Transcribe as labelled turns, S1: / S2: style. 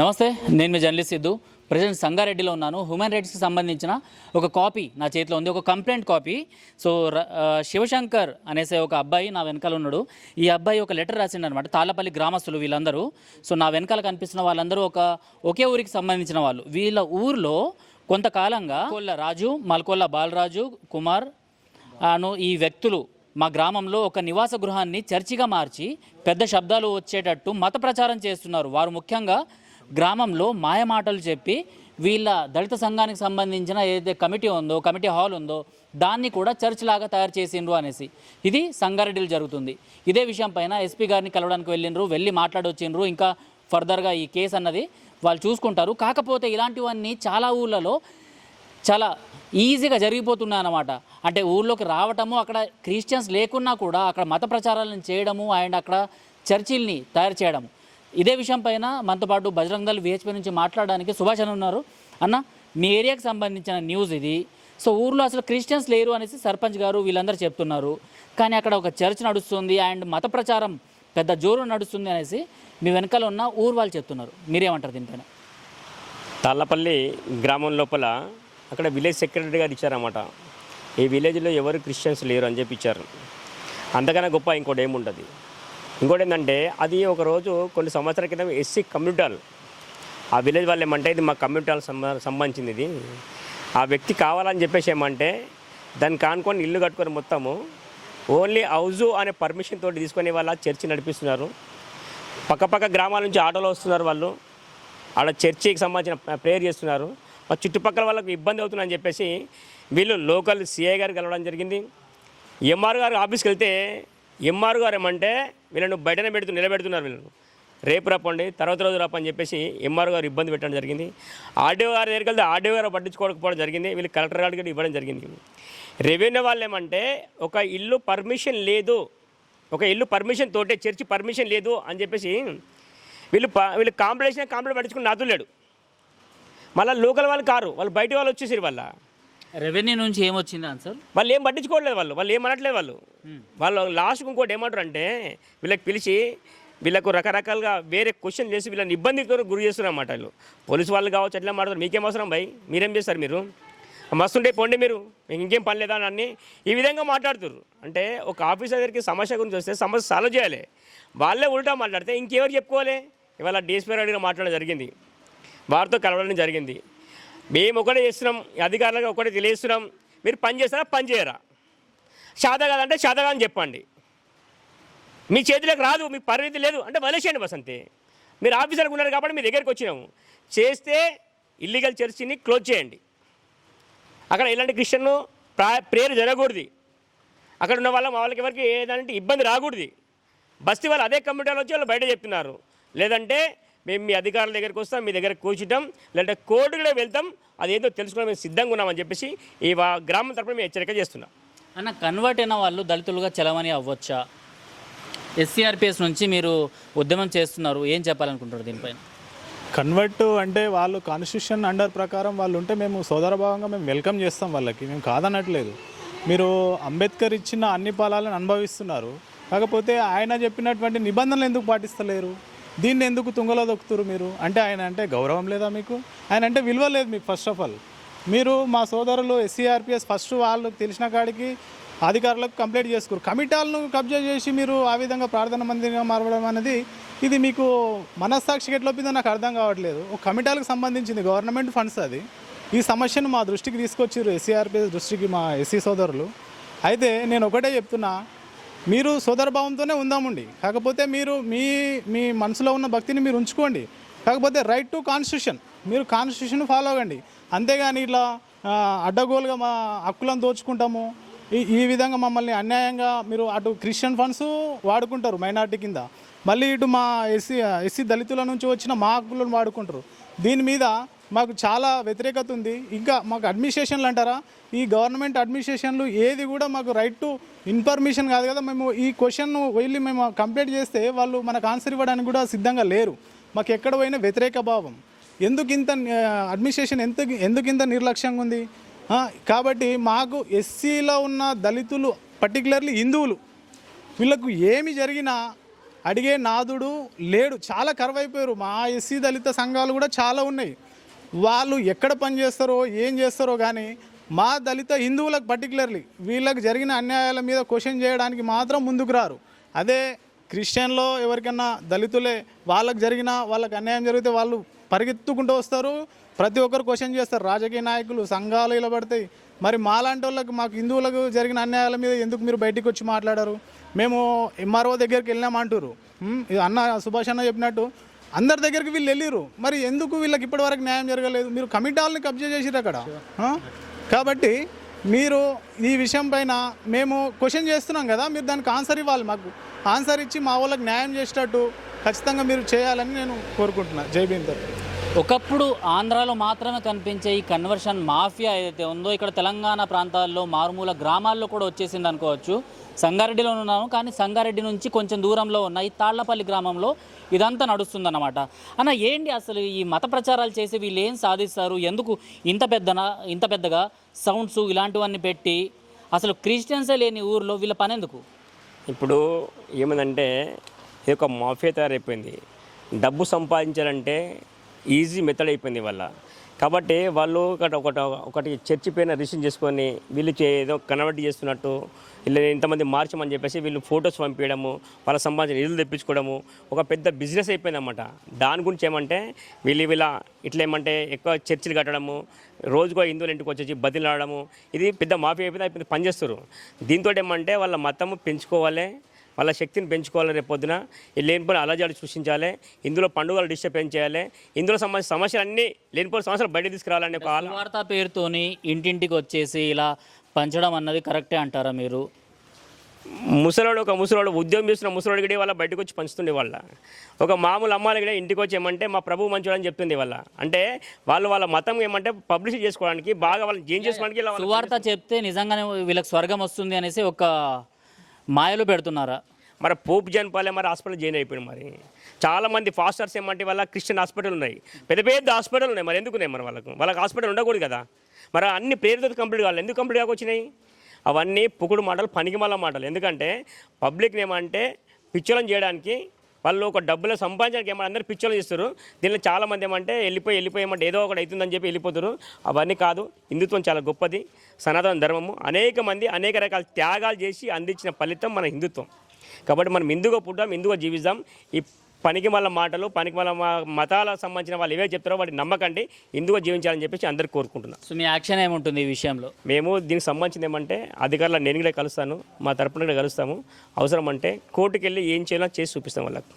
S1: నమస్తే నేను మీ journalist Siddhu. Present సంగారెడ్డిలో ఉన్నాను. హ్యూమన్ రైట్స్కి సంబంధించిన ఒక కాపీ నా చేతిలో ఉంది. ఒక కంప్లైంట్ కాపీ. సో శివశంకర్ అనేసే ఒక అబ్బాయి నా వెనకాల ఉన్నాడు. ఈ అబ్బాయి ఒక లెటర్ రాసిండు అనమాట తాళ్ళపల్లి గ్రామస్తులు వీళ్ళందరూ. సో నా వెనకాల కనిపిస్తున్న వాళ్ళందరూ ఒక ఒకే ఊరికి సంబంధించిన వాళ్ళు. వీళ్ళ ఊర్లో కొంతకాలంగా కొల్ల రాజు మల్కొల్ల బాలరాజు కుమార్ అను ఈ వ్యక్తులు మా గ్రామంలో ఒక నివాస గృహాన్ని చర్చిగా మార్చి పెద్ద శబ్దాలు వచ్చేటట్టు మత ప్రచారం చేస్తున్నారు. వారు ముఖ్యంగా గ్రామంలో మాయమాటలు చెప్పి వీళ్ళ దళిత సంఘానికి సంబంధించిన ఏదైతే కమిటీ ఉందో కమిటీ హాల్ ఉందో దాన్ని కూడా చర్చ్ లాగా తయారు చేసిండ్రు అనేసి. ఇది సంగారెడ్డిలో జరుగుతుంది. ఇదే విషయం పైన ఎస్పీ గారిని కలవడానికి వెళ్ళిండ్రు వెళ్ళి మాట్లాడొచ్చిండ్రు. ఇంకా ఫర్దర్గా ఈ కేసు అన్నది వాళ్ళు చూసుకుంటారు. కాకపోతే ఇలాంటివన్నీ చాలా ఊళ్ళలో చాలా ఈజీగా జరిగిపోతున్నాయి అన్నమాట. అంటే ఊళ్ళోకి రావటము అక్కడ క్రిస్టియన్స్ లేకున్నా కూడా అక్కడ మత ప్రచారాలను చేయడము అండ్ అక్కడ చర్చిల్ని తయారు చేయడము. ఇదే విషయం పైన మనతో పాటు బజరంగ్ దళ్ విహెచ్పి నుంచి మాట్లాడడానికి సుభాష్ అని ఉన్నారు. అన్న మీ ఏరియాకి సంబంధించిన న్యూస్ ఇది. సో ఊర్లో అసలు క్రిస్టియన్స్ లేరు అనేసి సర్పంచ్ గారు వీళ్ళందరూ చెప్తున్నారు. కానీ అక్కడ ఒక చర్చ్ నడుస్తుంది అండ్ మత ప్రచారం పెద్ద జోరు నడుస్తుంది అనేసి మీ వెనకాల ఉన్న ఊరు వాళ్ళు చెప్తున్నారు. మీరేమంటారు దీనిపైన?
S2: తాళ్ళపల్లి గ్రామం లోపల అక్కడ విలేజ్ సెక్రటరీ గారు ఇచ్చారన్నమాట. ఈ విలేజ్లో ఎవరు క్రిస్టియన్స్ లేరు అని చెప్పి ఇచ్చారు. అంతకన్నా గొప్ప ఇంకోటి ఏముంటుంది ఇంకోటి ఏంటంటే అది ఒకరోజు కొన్ని సంవత్సరాల క్రితం ఎస్సీ కమ్యూనిటీ ఆ విలేజ్ వాళ్ళు ఏమంటే ఇది మా కమ్యూనిటీ సంబంధించింది ఇది. ఆ వ్యక్తి కావాలని చెప్పేసి ఏమంటే దాన్ని కానుకొని ఇల్లు కట్టుకొని మొత్తము ఓన్లీ హౌజు అనే పర్మిషన్ తోటి తీసుకొని వాళ్ళ చర్చి నడిపిస్తున్నారు. పక్కపక్క గ్రామాల నుంచి ఆటోలో వస్తున్నారు వాళ్ళు. ఆడ చర్చికి సంబంధించిన ప్రేయర్ చేస్తున్నారు. మా చుట్టుపక్కల వాళ్ళకి ఇబ్బంది అవుతుందని చెప్పేసి వీళ్ళు లోకల్ సిఐ గారికి కలవడం జరిగింది. ఎంఆర్ గారు ఆఫీస్కి వెళ్తే ఎంఆర్ గారు ఏమంటే వీళ్ళను బయటనే పెడుతూ నిలబెడుతున్నారు వీళ్ళను. రేపు రప్పండి తర్వాత రోజు రప్పని చెప్పేసి ఎంఆర్ గారు ఇబ్బంది పెట్టడం జరిగింది. ఆర్డీఓ గారి దగ్గరికి వెళ్తే ఆర్డీఓ గారు పట్టించుకోకపోవడం జరిగింది. వీళ్ళు కలెక్టర్ గారికి కూడా ఇవ్వడం జరిగింది. రెవెన్యూ వాళ్ళు ఏమంటే ఒక ఇల్లు పర్మిషన్ లేదు. ఒక ఇల్లు పర్మిషన్ తోటే చర్చి పర్మిషన్ లేదు అని చెప్పేసి వీళ్ళు ప- వీళ్ళు కాంప్లెక్స్ కాంప్లెక్స్ పట్టించుకుని నాదులేడు మళ్ళీ లోకల్ వాళ్ళు కారు. వాళ్ళు బయట వాళ్ళు వచ్చేసారు వాళ్ళ
S1: రెవెన్యూ నుంచి ఏమొచ్చింది ఆన్సర్
S2: వాళ్ళు ఏం పట్టించుకోవట్లేదు వాళ్ళు. వాళ్ళు ఏం అనట్లేదు వాళ్ళు. వాళ్ళు లాస్ట్కి ఇంకోటి ఏమంటారు అంటే వీళ్ళకి పిలిచి వీళ్ళకు రకరకాలుగా వేరే క్వశ్చన్ చేసి వీళ్ళని ఇబ్బందికి గురి చేస్తున్నారు అన్నమాట వీళ్ళు. పోలీసు వాళ్ళు కావచ్చు ఎట్లా మాట్లాడతారు మీకేం అవసరం భయ్? మీరేం చేస్తారు మీరు? మస్తుంటే పోండి మీరు ఇంకేం పని లేదా అని అన్ని ఈ విధంగా మాట్లాడుతారు అంటే ఒక ఆఫీసర్ దగ్గరికి సమస్య గురించి వస్తే సమస్య సాల్వ్ చేయాలి. వాళ్ళే ఉల్టా మాట్లాడితే ఇంకెవరు చెప్పుకోవాలి? ఇవాళ డిఎస్పీ రెడ్డిగా మాట్లాడడం జరిగింది. వారితో కలవడం జరిగింది. మేము ఒకటే చేస్తున్నాం ఈ ఒకటే తెలియస్తున్నాం మీరు పని చేస్తారా పని చేయరా? శాత కాదంటే శాత కాదని చెప్పండి. మీ చేతిలోకి రాదు మీ పరిమితి లేదు. అంటే వదిలేసేయండి బస్ అంతే మీరు ఆఫీసర్కి ఉన్నారు కాబట్టి మీ దగ్గరికి వచ్చినాము. చేస్తే ఇల్లీగల్ చర్చిని క్లోజ్ చేయండి. అక్కడ ఇలాంటి క్రిస్టియన్ను ప్రా ప్రేయర్ జరగకూడదు. అక్కడ ఉన్న వాళ్ళ మా వాళ్ళకి ఎవరికి ఏదంటే ఇబ్బంది రాకూడదు. బస్తీ వాళ్ళు అదే కమ్యూనిటీలో వచ్చి వాళ్ళు బయట చెప్తున్నారు. లేదంటే మేము మీ అధికారుల దగ్గరికి వస్తాం మీ దగ్గర కూర్చుంటాం లేదంటే కోర్టుకు కూడా వెళ్తాం. అదేంటో తెలుసుకోవడం మేము సిద్ధంగా ఉన్నామని చెప్పేసి ఈ వా- గ్రామం తరపున మేము హెచ్చరిక చేస్తున్నాం.
S1: అన్న కన్వర్ట్ అయిన వాళ్ళు దళితులుగా చలమని అవ్వచ్చా? ఎస్సీఆర్పిఎస్ నుంచి మీరు ఉద్యమం చేస్తున్నారు ఏం చెప్పాలనుకుంటారు దీనిపైన?
S3: కన్వర్ట్ అంటే వాళ్ళు కాన్స్టిట్యూషన్ అండర్ ప్రకారం వాళ్ళు ఉంటే మేము సోదరభావంగా మేము వెల్కమ్ చేస్తాం వాళ్ళకి మేము కాదనట్లేదు. మీరు అంబేద్కర్ ఇచ్చిన అన్ని ఫలాలను అనుభవిస్తున్నారు. కాకపోతే ఆయన చెప్పినటువంటి నిబంధనలు ఎందుకు పాటిస్తలేరు? దీన్ని ఎందుకు తుంగలో దొక్కుతురు మీరు? అంటే ఆయన అంటే గౌరవం లేదా మీకు? ఆయన అంటే విలువ లేదు మీకు ఫస్ట్ ఆఫ్ ఆల్ మీరు మా సోదరులు ఎస్సీఆర్పిఎస్ ఫస్ట్ వాళ్ళు తెలిసిన కాడికి అధికారులకు కంప్లైంట్ చేసుకోరు. కమిటాలను కబ్జా చేసి మీరు ఆ విధంగా ప్రార్థన మందిరంగా మారడం అనేది ఇది మీకు మనస్సాక్షికి ఎట్లొప్పిందో నాకు అర్థం కావట్లేదు. ఒక కమిటాలకు సంబంధించింది గవర్నమెంట్ ఫండ్స్ అది. ఈ సమస్యను మా దృష్టికి తీసుకొచ్చారు ఎస్సీఆర్పిఎస్ దృష్టికి మా ఎస్సీ సోదరులు. అయితే నేను ఒకటే చెప్తున్నా. మీరు సోదరభావంతోనే ఉందామండి. కాకపోతే మీరు మీ మీ మనసులో ఉన్న భక్తిని మీరు ఉంచుకోండి. కాకపోతే రైట్ టు కాన్స్టిట్యూషన్ మీరు కాన్స్టిట్యూషన్ ఫాలో అవ్వండి. అంతేగాని ఇట్లా అడ్డగోలుగా మా హక్కులను దోచుకుంటాము. ఈ ఈ విధంగా మమ్మల్ని అన్యాయంగా మీరు అటు క్రిస్టియన్ ఫండ్స్ వాడుకుంటారు మైనార్టీ కింద. మళ్ళీ ఇటు మా ఎస్సీ ఎస్సీ దళితుల నుంచి వచ్చిన మా హక్కులను వాడుకుంటారు. దీని మీద మాకు చాలా వ్యతిరేకత ఉంది. ఇంకా మాకు అడ్మినిస్ట్రేషన్లు అంటారా? ఈ గవర్నమెంట్ అడ్మినిస్ట్రేషన్లు ఏది కూడా మాకు రైట్ టు ఇన్ఫర్మేషన్ కాదు కదా. మేము ఈ క్వశ్చన్ను వెళ్ళి మేము కంప్లీట్ చేస్తే వాళ్ళు మనకు ఆన్సర్ ఇవ్వడానికి కూడా సిద్ధంగా లేరు. మాకు ఎక్కడ పోయినా వ్యతిరేక భావం. ఎందుకు ఇంత అడ్మినిస్ట్రేషన్ ఎంత ఎందుకు ఇంత నిర్లక్ష్యంగా ఉంది? కాబట్టి మాకు ఎస్సీలో ఉన్న దళితులు పర్టికులర్లీ హిందువులు వీళ్ళకు ఏమి జరిగినా అడిగే నాదుడు లేడు. చాలా కరువైపోయారు. మా ఎస్సీ దళిత సంఘాలు కూడా చాలా ఉన్నాయి. వాళ్ళు ఎక్కడ పని చేస్తారో ఏం చేస్తారో కానీ మా దళిత హిందువులకు పర్టికులర్లీ వీళ్ళకి జరిగిన అన్యాయాల మీద క్వశ్చన్ చేయడానికి మాత్రం ముందుకు రారు. అదే క్రిస్టియన్లో ఎవరికైనా దళితులే వాళ్ళకి జరిగిన వాళ్ళకి అన్యాయం జరిగితే వాళ్ళు పరిగెత్తుకుంటూ వస్తారు. ప్రతి ఒక్కరు క్వశ్చన్ చేస్తారు రాజకీయ నాయకులు సంఘాలు ఇలా పడతాయి మరి మాలాంటి వాళ్ళకి మాకు హిందువులకు జరిగిన అన్యాయాల మీద ఎందుకు మీరు బయటికి వచ్చి మాట్లాడారు? మేము ఎంఆర్ఓ దగ్గరికి వెళ్ళామంటారు ఇది అన్న సుభాష్ అన్న చెప్పినట్టు అందరి దగ్గరికి వీళ్ళు వెళ్ళిరు మరి ఎందుకు వీళ్ళకి ఇప్పటివరకు న్యాయం జరగలేదు? మీరు కమిటీ వాళ్ళని కబ్జా చేసిరు అక్కడ. కాబట్టి మీరు ఈ విషయం పైన మేము క్వశ్చన్ చేస్తున్నాం కదా మీరు దానికి ఆన్సర్ ఇవ్వాలి మాకు. ఆన్సర్ ఇచ్చి మా వాళ్ళకి న్యాయం చేసేటట్టు ఖచ్చితంగా మీరు చేయాలని నేను కోరుకుంటున్నాను జై భీమ్
S1: ఒకప్పుడు ఆంధ్రాలో మాత్రమే కనిపించే ఈ కన్వర్షన్ మాఫియా ఏదైతే ఉందో ఇక్కడ తెలంగాణ ప్రాంతాల్లో మారుమూల గ్రామాల్లో కూడా వచ్చేసింది అనుకోవచ్చు. సంగారెడ్డిలో ఉన్నాను కానీ సంగారెడ్డి నుంచి కొంచెం దూరంలో ఉన్న ఈ తాళ్ళపల్లి గ్రామంలో ఇదంతా నడుస్తుందన్నమాట. అన్న ఏంటి అసలు ఈ మత ప్రచారాలు చేసి వీళ్ళు ఏం సాధిస్తారు? ఎందుకు ఇంత పెద్దన ఇంత పెద్దగా సౌండ్స్ ఇలాంటివన్నీ పెట్టి అసలు క్రిస్టియన్సే లేని ఊర్లో వీళ్ళ పని ఎందుకు?
S2: ఇప్పుడు ఏమందంటే ఇది ఒక మాఫియా తయారైపోయింది. డబ్బు సంపాదించాలంటే ఈజీ మెథడ్ అయిపోయింది వాళ్ళ కాబట్టి వాళ్ళు ఒకటి ఒకటి ఒకటి చర్చి పైన రిసీవ్ చేసుకొని వీళ్ళు ఏదో కన్వర్ట్ చేస్తున్నట్టు వీళ్ళు ఇంతమంది మార్చమని చెప్పేసి వీళ్ళు ఫొటోస్ పంపించడము వాళ్ళ సంబంధించిన నిధులు తెప్పించుకోవడము ఒక పెద్ద బిజినెస్ అయిపోయిందన్నమాట. దాని గురించి ఏమంటే వీళ్ళు వీళ్ళ ఇట్లా ఏమంటే ఎక్కువ చర్చిలు కట్టడము రోజుకో హిందువుల ఇంటికి వచ్చేసి బదిలాడము ఇది పెద్ద మాఫీ అయిపోయింది అయిపోయింది పనిచేస్తారు దీంతో ఏమంటే వాళ్ళ మతము పెంచుకోవాలి వాళ్ళ శక్తిని పెంచుకోవాలి రేపు పొద్దున. లేనిపోయిన అలజాలు సృష్టించాలి. ఇందులో పండుగలు డిస్టర్బెన్స్ చేయాలి? ఇందులో సంబంధించిన సమస్యలు అన్నీ లేనిపోయిన సమస్యలు బయట తీసుకురావాలని ఒక
S1: వార్తా పేరుతోని ఇంటింటికి వచ్చేసి ఇలా పంచడం అన్నది కరెక్టే అంటారా మీరు?
S2: ముసలోడు ఒక ముసలోడు ఉద్యోగం చేస్తున్న ముసలోడు కూడా వాళ్ళ బయటకు వచ్చి పంచుతుండే వాళ్ళ. ఒక మామూలు అమ్మాయిలు కూడా ఇంటికి వచ్చి ఏమంటే మా ప్రభు మంచోడు అని చెప్తుంది వాళ్ళ. అంటే వాళ్ళు వాళ్ళ మతం ఏమంటే పబ్లిసిటీ చేసుకోవడానికి బాగా వాళ్ళని జైన్ చేసుకోవడానికి
S1: సువార్త చెప్తే నిజంగానే వీళ్ళకి స్వర్గం వస్తుంది అనేసి ఒక మాయలో పెడుతున్నారా?
S2: మరి పోప్ జన్పాలే మరి హాస్పిటల్ జాయిన్ అయిపోయింది మరి. చాలా మంది ఫాస్టర్స్ ఏమంటే వాళ్ళ క్రిస్టియన్ హాస్పిటల్ ఉన్నాయి. పెద్ద పెద్ద హాస్పిటల్ ఉన్నాయి మరి ఎందుకు ఉన్నాయి మరి వాళ్ళకు? వాళ్ళకి హాస్పిటల్ ఉండకూడదు కదా. మరి అన్ని పేరుతో కంప్లీట్ కావాలి. ఎందుకు కంప్లీట్ కాకొచ్చినాయి? అవన్నీ పుకుడు మాటలు పనికిమాల మాటలు. ఎందుకంటే పబ్లిక్ని ఏమంటే పిచ్చలం చేయడానికి వాళ్ళు ఒక డబ్బులు సంపాదించడానికి ఏమంటే అందరూ పిచ్చోలు చేస్తారు దీనిలో చాలామంది ఏమంటే వెళ్ళిపోయి వెళ్ళిపోయి ఏమంటే ఏదో ఒకటి అవుతుందని చెప్పి వెళ్ళిపోతారు అవన్నీ కాదు హిందుత్వం చాలా గొప్పది సనాతన ధర్మము. అనేక మంది అనేక రకాల త్యాగాలు చేసి అందించిన ఫలితం మన హిందుత్వం. కాబట్టి మనం హిందువుగా పుట్టాం హిందువుగా జీవిస్తాం ఈ పనికి మళ్ళీ మాటలు పనికి మళ్ళీ మతాలకు సంబంధించిన వాళ్ళు ఏవే చెప్తారో వాటి నమ్మకండి. హిందువుగా జీవించాలని చెప్పేసి అందరికి కోరుకుంటున్నాం.
S1: సో మీ యాక్షన్ ఏముంటుంది ఈ విషయంలో?
S2: మేము దీనికి సంబంధించింది ఏమంటే అధికారులు నేను కూడా కలుస్తాను మా తరపున కూడా కలుస్తాము. అవసరం అంటే కోర్టుకు వెళ్ళి ఏం చేయాలో చేసి చూపిస్తాం వాళ్ళకి.